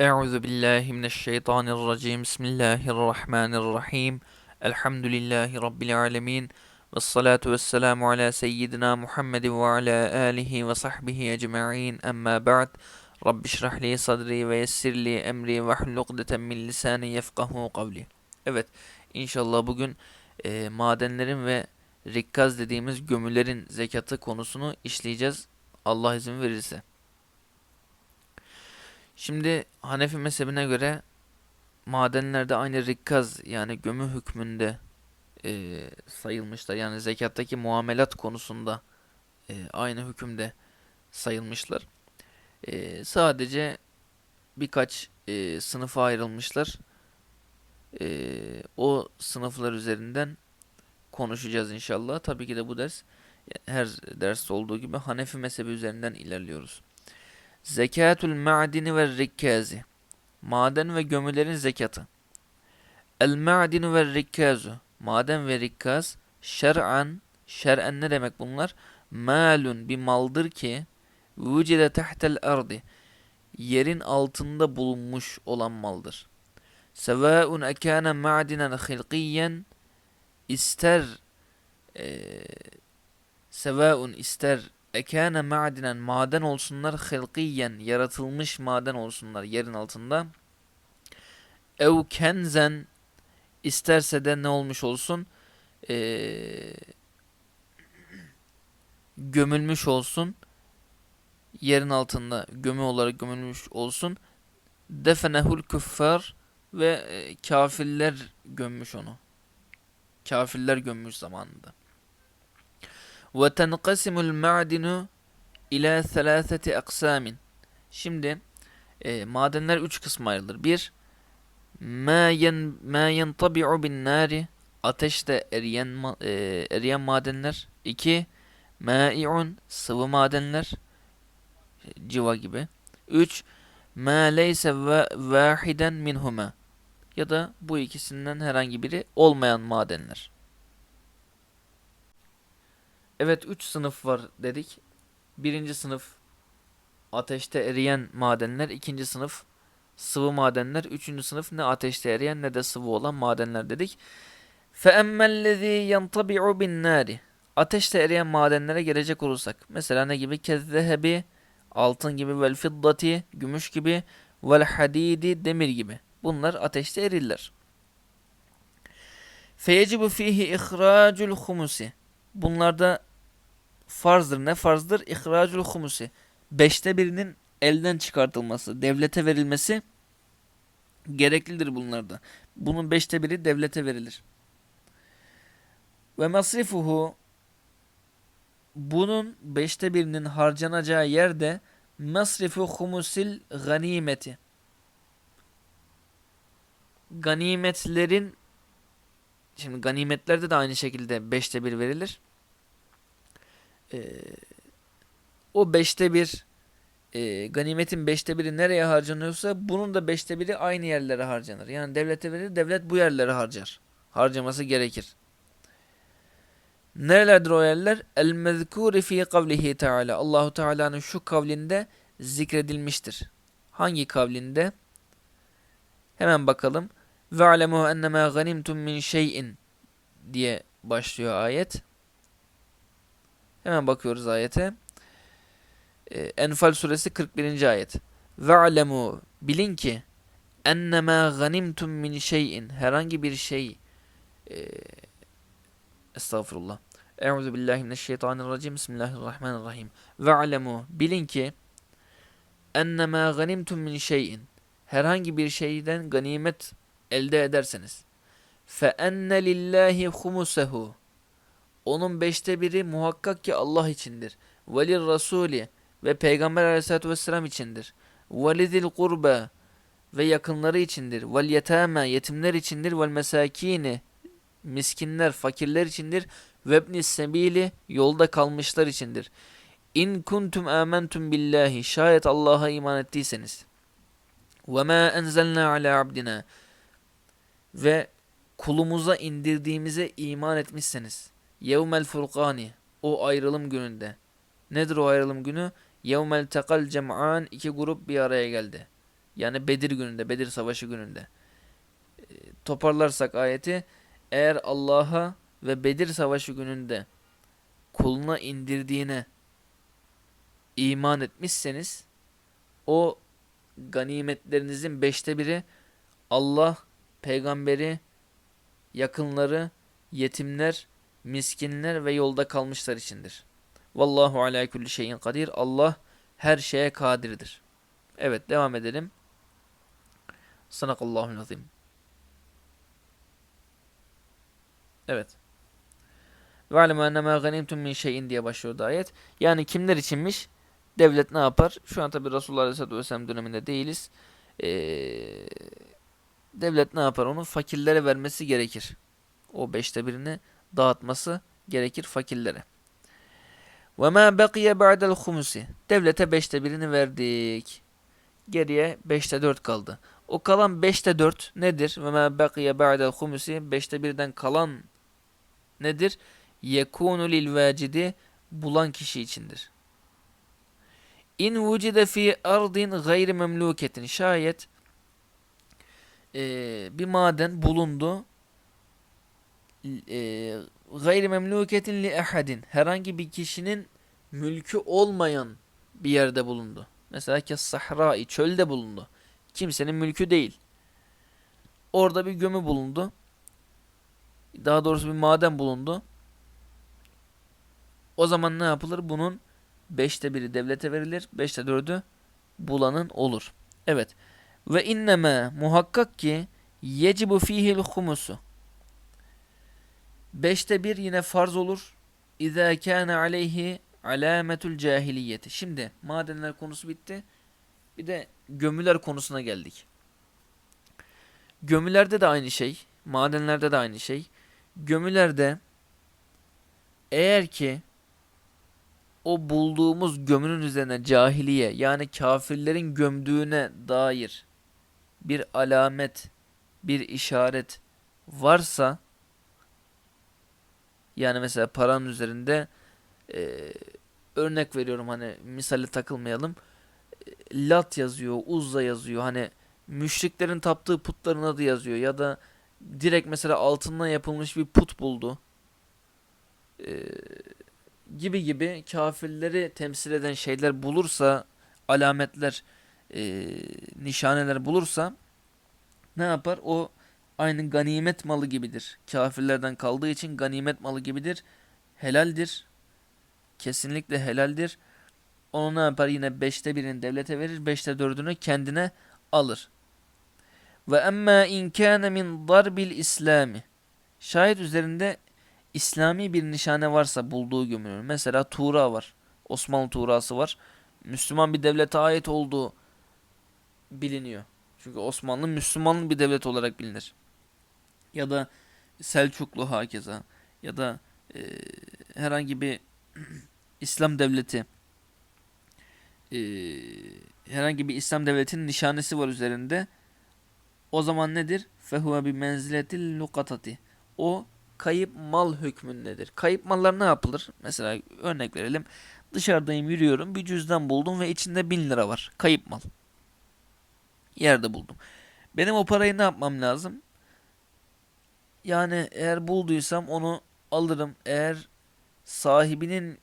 Euzu billahi mineşşeytanirracim. Bismillahirrahmanirrahim. Elhamdülillahi rabbil alamin. Ves salatu vesselamu ala seyyidina Muhammed ve ala alihi ve sahbihi ecmaîn. Amma ba'd. Rabbi şrah li sadri ve yessir li emri ve hlul ukdeten min lisani yefkahu kavli. Evet, inşallah bugün e, madenlerin ve rikkaz dediğimiz gömülerin zekatı konusunu işleyeceğiz. Allah izin verirse. Şimdi Hanefi mezhebine göre madenlerde aynı rikkaz yani gömü hükmünde e, sayılmışlar. Yani zekattaki muamelat konusunda e, aynı hükümde sayılmışlar. E, sadece birkaç e, sınıfa ayrılmışlar. E, o sınıflar üzerinden konuşacağız inşallah. Tabii ki de bu ders her derste olduğu gibi Hanefi mezhebi üzerinden ilerliyoruz. Zekatul ma'dini ve rikkazi. Maden ve gömülerin zekatı. El ma'dinu ve rikkazu. Maden ve rikkaz şer'an şer'en ne demek bunlar? Malun bir maldır ki vücide tahtel ardi yerin altında bulunmuş olan maldır. Sevaun ekâne ma'dinen hilkiyen ister e, sevaun ister ekâne ma'dinen maden olsunlar hilkiyen yaratılmış maden olsunlar yerin altında. Ev kenzen isterse de ne olmuş olsun ee, gömülmüş olsun yerin altında gömü olarak gömülmüş olsun. Defenehul küffar ve e, kafirler gömmüş onu. Kafirler gömmüş zamanında tenqasimul ma'dinu ila thalathati aqsamin. Şimdi e, madenler üç kısma ayrılır. Bir, ma yen ma yentabi'u bin nari ateşte eriyen e, eriyen madenler. İki, ma'i'un sıvı madenler civa gibi. Üç, ma leyse vahiden minhuma ya da bu ikisinden herhangi biri olmayan madenler. Evet 3 sınıf var dedik. Birinci sınıf ateşte eriyen madenler. ikinci sınıf sıvı madenler. Üçüncü sınıf ne ateşte eriyen ne de sıvı olan madenler dedik. فَاَمَّا الَّذ۪ي يَنْطَبِعُ بِالنَّارِ Ateşte eriyen madenlere gelecek olursak. Mesela ne gibi? Kezzehebi, altın gibi, vel fiddati, gümüş gibi, vel hadidi, demir gibi. Bunlar ateşte erirler. فَيَجِبُ ف۪يهِ اِخْرَاجُ الْخُمُسِ Bunlarda farzdır. Ne farzdır? İhracul humusi. Beşte birinin elden çıkartılması, devlete verilmesi gereklidir bunlarda. Bunun beşte biri devlete verilir. Ve masrifuhu bunun beşte birinin harcanacağı yerde masrifu humusil ganimeti. Ganimetlerin şimdi ganimetlerde de aynı şekilde beşte bir verilir e, o beşte bir e, ganimetin beşte biri nereye harcanıyorsa bunun da beşte biri aynı yerlere harcanır. Yani devlete verir, devlet bu yerlere harcar. Harcaması gerekir. Nerelerdir o yerler? El mezkuri fi kavlihi Teala. Allahu Teala'nın şu kavlinde zikredilmiştir. Hangi kavlinde? Hemen bakalım. Ve alemu ennemâ ganimtum min şeyin diye başlıyor ayet. Hemen bakıyoruz ayete. Ee, Enfal suresi 41. ayet. Ve'lemu bilin ki ennemâ ganimtum min şeyin herhangi bir şey e, estağfurullah. Euzu billahi mineşşeytanirracim. Bismillahirrahmanirrahim. Ve'lemu bilin ki ennemâ ganimtum min şeyin herhangi bir şeyden ganimet elde ederseniz fe enne lillahi humusehu onun beşte biri muhakkak ki Allah içindir. Velir Rasuli ve Peygamber aleyhissalatü vesselam içindir. Velidil kurbe ve yakınları içindir. Vel yetame yetimler içindir. Vel mesakini miskinler, fakirler içindir. Vebnis sebili yolda kalmışlar içindir. İn kuntum amentum billahi şayet Allah'a iman ettiyseniz. Ve ma enzelna ala abdina ve kulumuza indirdiğimize iman etmişseniz. Yevmel furkani o ayrılım gününde. Nedir o ayrılım günü? Yevmel tekal cem'an iki grup bir araya geldi. Yani Bedir gününde, Bedir Savaşı gününde. E, toparlarsak ayeti eğer Allah'a ve Bedir Savaşı gününde kuluna indirdiğine iman etmişseniz o ganimetlerinizin beşte biri Allah, peygamberi, yakınları, yetimler, miskinler ve yolda kalmışlar içindir. Vallahu ala kulli şeyin kadir. Allah her şeye kadirdir. Evet devam edelim. Sadakallahu azim. Evet. Ve alemu ennemâ ganimtum min şeyin diye başlıyordu ayet. Yani kimler içinmiş? Devlet ne yapar? Şu an tabi Resulullah Aleyhisselatü Vesselam döneminde değiliz. Ee, devlet ne yapar? Onu fakirlere vermesi gerekir. O beşte birini dağıtması gerekir fakirlere. Ve ma baqiye ba'del humusi. Devlete beşte birini verdik. Geriye beşte dört kaldı. O kalan beşte dört nedir? Ve ma baqiye ba'del humusi. Beşte birden kalan nedir? Yekunu lil vacidi bulan kişi içindir. İn vucide fi ardin gayri memluketin. Şayet e, bir maden bulundu. E, gayri memluketin li ahadin. Herhangi bir kişinin mülkü olmayan bir yerde bulundu. Mesela ki sahrai çölde bulundu. Kimsenin mülkü değil. Orada bir gömü bulundu. Daha doğrusu bir maden bulundu. O zaman ne yapılır? Bunun beşte biri devlete verilir. Beşte dördü bulanın olur. Evet. Ve inneme muhakkak ki yecibu fihil humusu. Beşte bir yine farz olur. İzâ kâne aleyhi alâmetul cahiliyeti. Şimdi madenler konusu bitti. Bir de gömüler konusuna geldik. Gömülerde de aynı şey. Madenlerde de aynı şey. Gömülerde eğer ki o bulduğumuz gömünün üzerine cahiliye yani kafirlerin gömdüğüne dair bir alamet, bir işaret varsa yani mesela paranın üzerinde e, örnek veriyorum hani misali takılmayalım. Lat yazıyor, Uzza yazıyor. Hani müşriklerin taptığı putların adı yazıyor ya da direkt mesela altından yapılmış bir put buldu. E, gibi gibi kafirleri temsil eden şeyler bulursa, alametler, e, nişaneler bulursa ne yapar? O aynı ganimet malı gibidir. Kafirlerden kaldığı için ganimet malı gibidir. Helaldir. Kesinlikle helaldir. Onu ne yapar? Yine beşte birini devlete verir. Beşte dördünü kendine alır. Ve emmâ in kâne min darbil İslami. Şayet üzerinde İslami bir nişane varsa bulduğu gömülür. Mesela Tuğra var. Osmanlı Tuğrası var. Müslüman bir devlete ait olduğu biliniyor. Çünkü Osmanlı Müslüman bir devlet olarak bilinir. Ya da Selçuklu hakeza ya da e, herhangi bir İslam devleti e, herhangi bir İslam devletinin nişanesi var üzerinde. O zaman nedir? Fehuve bi menziletil lukatati. O kayıp mal hükmündedir. Kayıp mallar ne yapılır? Mesela örnek verelim. Dışarıdayım yürüyorum bir cüzdan buldum ve içinde bin lira var. Kayıp mal. Yerde buldum. Benim o parayı ne yapmam lazım? Yani eğer bulduysam onu alırım. Eğer sahibinin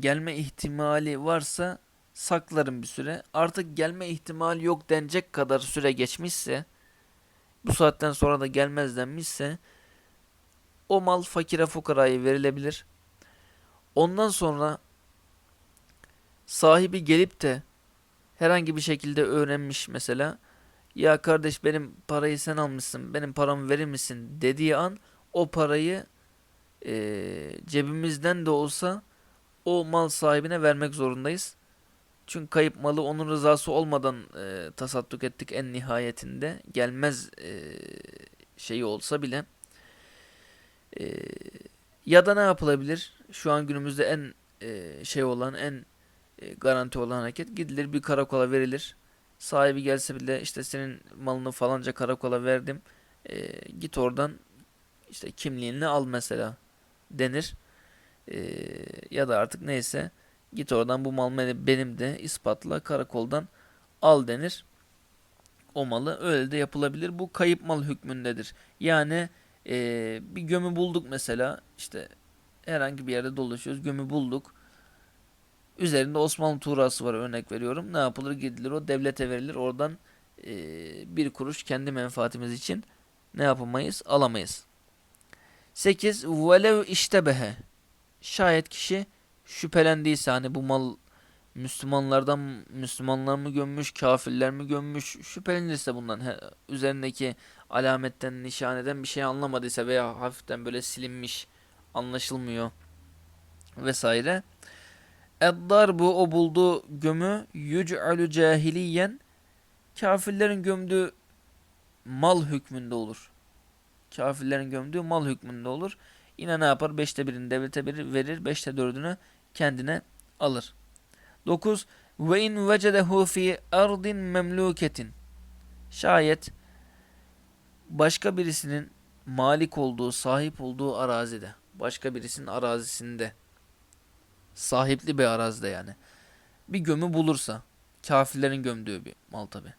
gelme ihtimali varsa saklarım bir süre. Artık gelme ihtimali yok denecek kadar süre geçmişse bu saatten sonra da gelmez denmişse o mal fakire fukaraya verilebilir. Ondan sonra sahibi gelip de herhangi bir şekilde öğrenmiş mesela ya kardeş benim parayı sen almışsın benim paramı verir misin dediği an o parayı e, cebimizden de olsa o mal sahibine vermek zorundayız. Çünkü kayıp malı onun rızası olmadan e, tasadduk ettik en nihayetinde gelmez e, şeyi olsa bile. E, ya da ne yapılabilir? Şu an günümüzde en e, şey olan en e, garanti olan hareket gidilir bir karakola verilir. Sahibi gelse bile işte senin malını falanca karakola verdim. E, git oradan işte kimliğini al mesela denir. E, ya da artık neyse git oradan bu mal benim de ispatla karakoldan al denir. o malı. Öyle de yapılabilir. Bu kayıp mal hükmündedir. Yani eee, bir gömü bulduk mesela. işte herhangi bir yerde dolaşıyoruz. Gömü bulduk. Üzerinde Osmanlı tuğrası var örnek veriyorum. Ne yapılır? Gidilir o devlete verilir. Oradan eee, bir kuruş kendi menfaatimiz için ne yapamayız? Alamayız. 8. Velev iştebehe. Şayet kişi şüphelendiyse hani bu mal Müslümanlardan Müslümanlar mı gömmüş, kafirler mi gömmüş şüphelenirse bundan he- üzerindeki alametten, nişaneden bir şey anlamadıysa veya hafiften böyle silinmiş, anlaşılmıyor vesaire. Eddarbu o bulduğu gömü yüc'alü cahiliyen kafirlerin gömdüğü mal hükmünde olur. Kafirlerin gömdüğü mal hükmünde olur. Yine ne yapar? Beşte birini devlete bir- verir, beşte dördünü kendine alır. 9. Ve in vecedehu fi ardin memluketin. Şayet başka birisinin malik olduğu, sahip olduğu arazide, başka birisinin arazisinde, sahipli bir arazide yani, bir gömü bulursa, kafirlerin gömdüğü bir mal tabi.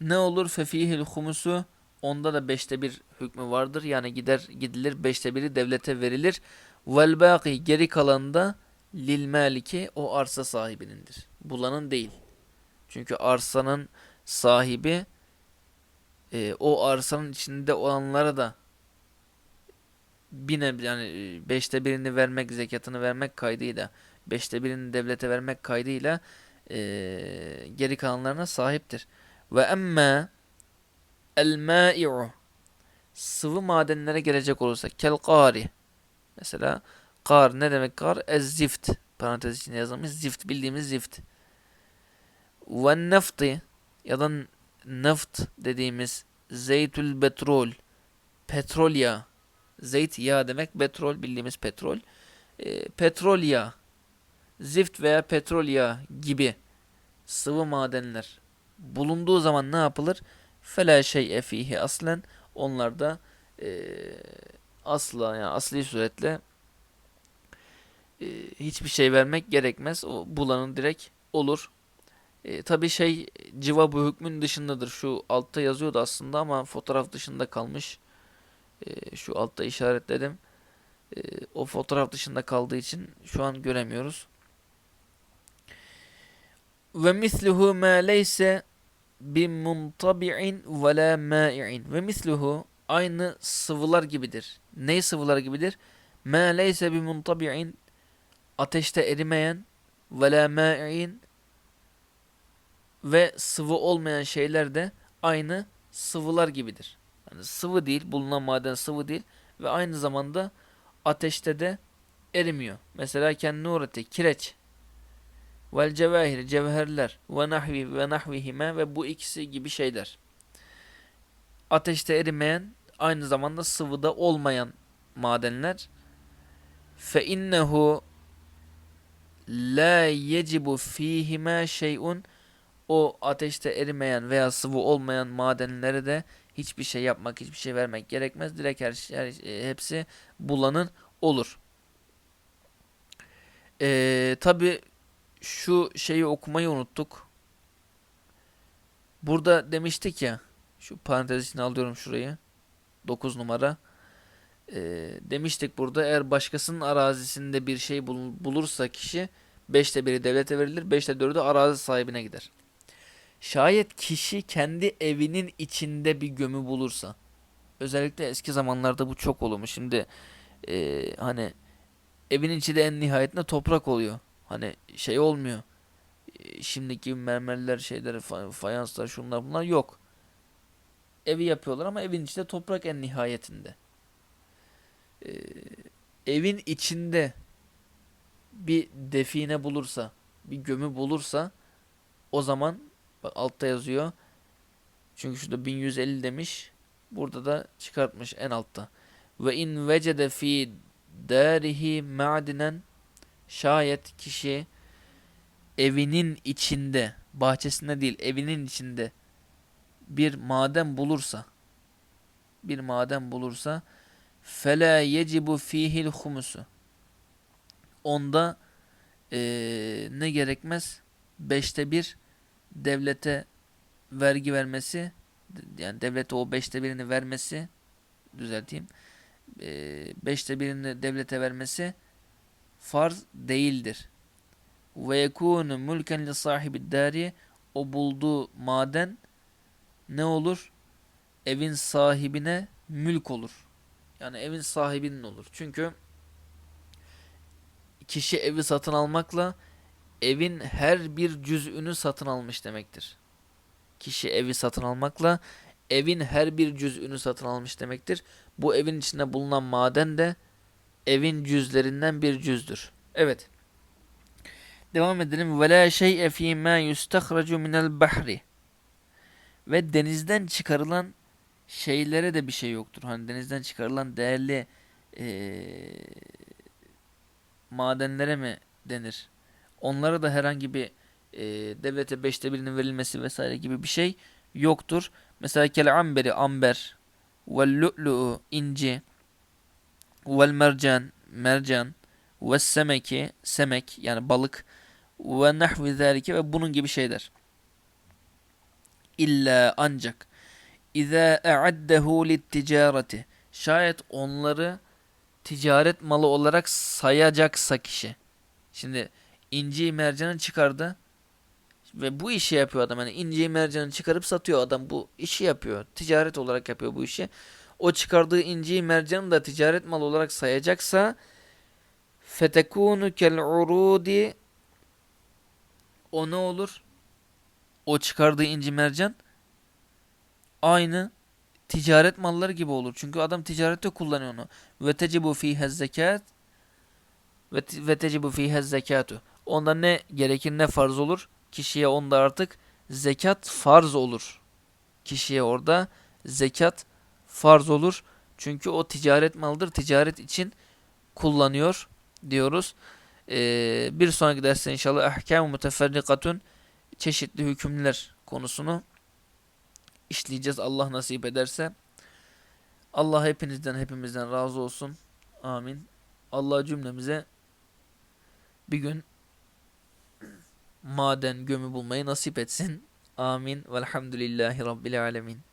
Ne olur fefihil humusu? Onda da beşte bir hükmü vardır. Yani gider gidilir beşte biri devlete verilir. Vel baki geri kalanında lil maliki o arsa sahibinindir. Bulanın değil. Çünkü arsanın sahibi e, o arsanın içinde olanlara da bir nev- yani e, beşte birini vermek zekatını vermek kaydıyla beşte birini devlete vermek kaydıyla e, geri kalanlarına sahiptir. Ve emme el mai'u sıvı madenlere gelecek olursa kel kari mesela kar ne demek kar? Ez zift parantez içinde yazılmış zift bildiğimiz zift. Ve nefti ya da neft dediğimiz zeytül petrol petrol yağı zeyt yağı demek petrol bildiğimiz petrol e, petrol yağı zift veya petrol yağı gibi sıvı madenler bulunduğu zaman ne yapılır? Fela şey'e fihi aslen onlarda e, asla yani asli suretle e, hiçbir şey vermek gerekmez. O bulanın direkt olur. E, tabii şey civa bu hükmün dışındadır. Şu altta yazıyordu aslında ama fotoğraf dışında kalmış. E, şu altta işaretledim. E, o fotoğraf dışında kaldığı için şu an göremiyoruz. Ve misluhu ma leyse bimuntabi'in ve la ma'i'in. Ve misluhu aynı sıvılar gibidir. Ne sıvılar gibidir? Ma leyse bimuntabi'in ateşte erimeyen ve la ma'i'in ve sıvı olmayan şeyler de aynı sıvılar gibidir. Yani sıvı değil, bulunan maden sıvı değil ve aynı zamanda ateşte de erimiyor. Mesela kendine uğratı kireç vel cevahir cevherler ve nahvi ve nahvihime ve bu ikisi gibi şeyler. Ateşte erimeyen aynı zamanda sıvıda olmayan madenler fe innehu la yecibu fihime şey'un o ateşte erimeyen veya sıvı olmayan madenlere de hiçbir şey yapmak, hiçbir şey vermek gerekmez. Direkt her, şey- her e, hepsi bulanın olur. Ee, tabi şu şeyi okumayı unuttuk. Burada demiştik ya, şu parantez içine alıyorum şurayı. 9 numara. Ee, demiştik burada eğer başkasının arazisinde bir şey bul- bulursa kişi 5'te biri devlete verilir, 5'te 4'ü arazi sahibine gider. Şayet kişi kendi evinin içinde bir gömü bulursa, özellikle eski zamanlarda bu çok olmuş. Şimdi e, hani evin içi de en nihayetinde toprak oluyor. Hani şey olmuyor. E, şimdiki mermerler, şeyler, fa- fayanslar, şunlar bunlar yok. Evi yapıyorlar ama evin içinde toprak en nihayetinde. E, evin içinde bir define bulursa, bir gömü bulursa o zaman bak altta yazıyor. Çünkü şurada 1150 demiş. Burada da çıkartmış en altta. Ve in vecede fi darihi ma'dinen şayet kişi evinin içinde, bahçesinde değil, evinin içinde bir maden bulursa bir maden bulursa fela yecibu fihil humusu onda eee, ne gerekmez? Beşte bir devlete vergi vermesi yani devlete o beşte birini vermesi düzelteyim eee, beşte birini devlete vermesi farz değildir. Ve yekûnü mülken li sahibi dari o bulduğu maden ne olur? Evin sahibine mülk olur. Yani evin sahibinin olur. Çünkü kişi evi satın almakla evin her bir cüz'ünü satın almış demektir. Kişi evi satın almakla evin her bir cüz'ünü satın almış demektir. Bu evin içinde bulunan maden de evin cüzlerinden bir cüzdür. Evet. Devam edelim. Ve la şey'e fî mâ yustahracu minel bahri. Ve denizden çıkarılan şeylere de bir şey yoktur. Hani denizden çıkarılan değerli eee, madenlere mi denir? Onlara da herhangi bir eee, devlete beşte birinin verilmesi vesaire gibi bir şey yoktur. Mesela kel amberi amber vel lu'lu'u inci vel mercan mercan ve semeki semek yani balık ve nahvi zalike ve bunun gibi şeyler. İlla ancak İza a'addehu litticareti şayet onları ticaret malı olarak sayacaksa kişi. Şimdi inci mercanı çıkardı ve bu işi yapıyor adam. Yani inci mercanı çıkarıp satıyor adam. Bu işi yapıyor. Ticaret olarak yapıyor bu işi. O çıkardığı inci mercanı da ticaret malı olarak sayacaksa fetekunu kel urudi o ne olur? O çıkardığı inci mercan aynı ticaret malları gibi olur. Çünkü adam ticarette kullanıyor onu. Ve tecibu fiha zekat ve tecibu fiha zekatu. Onda ne gerekir ne farz olur? Kişiye onda artık zekat farz olur. Kişiye orada zekat farz olur. Çünkü o ticaret malıdır. Ticaret için kullanıyor diyoruz. Ee, bir sonraki derste inşallah ahkam-ı müteferrikatun çeşitli hükümler konusunu işleyeceğiz Allah nasip ederse. Allah hepinizden hepimizden razı olsun. Amin. Allah cümlemize bir gün maden gömü bulmayı nasip etsin. Amin. Velhamdülillahi Rabbil alemin.